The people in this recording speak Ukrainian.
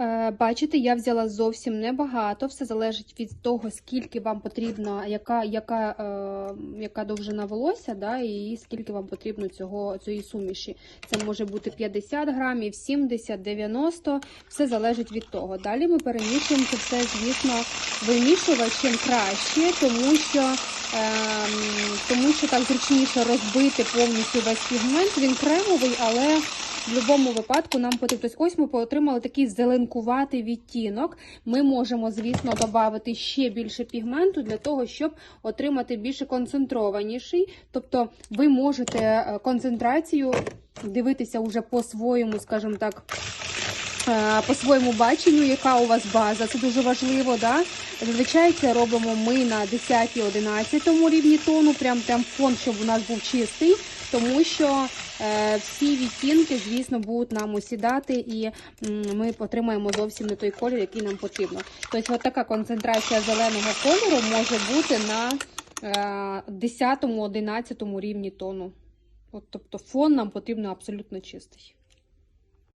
Е, Бачите, я взяла зовсім небагато. Все залежить від того, скільки вам потрібно, яка, яка, е, яка довжина волосся, да, і скільки вам потрібно цього, цієї суміші. Це може бути 50 грамів, 70, 90, все залежить від того. Далі ми перемішуємо це все, звісно, вимішувачем краще, тому що, е, тому що так зручніше розбити повністю весь пігмент. Він кремовий, але в будь-якому випадку нам потрібно. Тобто ось ми отримали такий зеленкуватий відтінок. Ми можемо, звісно, додати ще більше пігменту для того, щоб отримати більше концентрованіший. Тобто ви можете е, концентрацію дивитися уже по-своєму, скажімо так. Е, По своєму баченню, яка у вас база, це дуже важливо. Да? Зазвичай це робимо ми на 10-11 рівні тону, прям прям фон, щоб у нас був чистий, тому що е, всі відтінки, звісно, будуть нам осідати, і ми отримаємо зовсім не той колір, який нам потрібно. Тобто, така концентрація зеленого кольору може бути на е, 10-11 рівні тону. От, тобто фон нам потрібно абсолютно чистий.